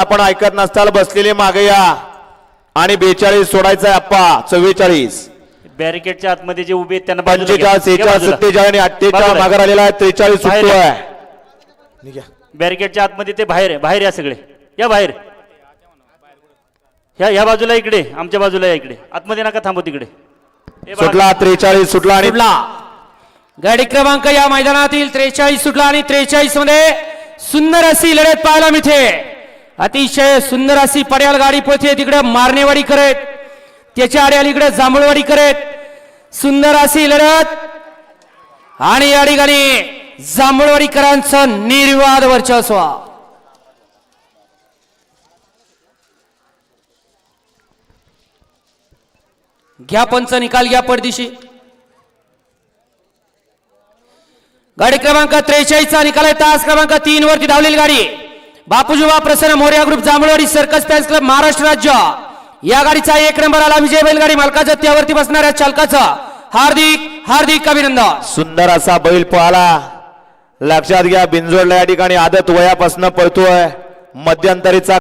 आपण ऐकत नसताल बसलेले मागे या आणि बेचाळीस सोडायचा आहे आप्पा चव्वेचाळीस बॅरिकेडच्या आतमध्ये जे उभे आहेत त्यांना बाजूला घ्या. पंचेचाळीस सेहेचाळीस बाजूला. सत्तेचाळीस आणि अठ्ठेचाळीस बाजूला. मागे आलेला आहे त्रेचाळीस बाहेर. बॅरिकेडच्या आतमध्ये ते बाहेर आहे बाहेर या सगळे या बाहेर ह्या ह्या बाजूला इकडे आमच्या बाजूला या इकडे आतमध्ये नका थांबू तिकडे हे बघा. सुटला त्रेचाळीस सुटला आणि सुटला गाडी क्रमांक या मैदानातील त्रेचाळीस सुटला आणि त्रेचाळीसमध्ये सुंदर अशी लढत पाहायला मिळते अतिशय सुंदर अशी पड्याल गाडी पोहोचली तिकडे मारणेवाडी करेत त्याच्या आडी इकडे जांभळवाडी करेत सुंदर अशी लढत. आणि या ठिकाणी जांभळवाडीकरांचं निर्वाद वर्चस्व. घ्या पंच निकाल घ्या परदिशी. गाडी क्रमांक त्रेचाळीसचा निकाल आहे तास क्रमांक तीन वरती धावलेली गाडी. बापूजीबा Prasanna Morya group Jambhalwadi circus fans club Maharashtra राज्य. या गाडीचा एक नंबर आला विजय बैलगाडी मालकाचा त्यावरती बसणाऱ्या चालकाचा. हार्दिक हार्दिक अभिनंदन. सुंदर असा बैल पळाला. लक्षात घ्या बिंजोडला या ठिकाणी आदत वयापासून पळतोय. मध्यंतरीचा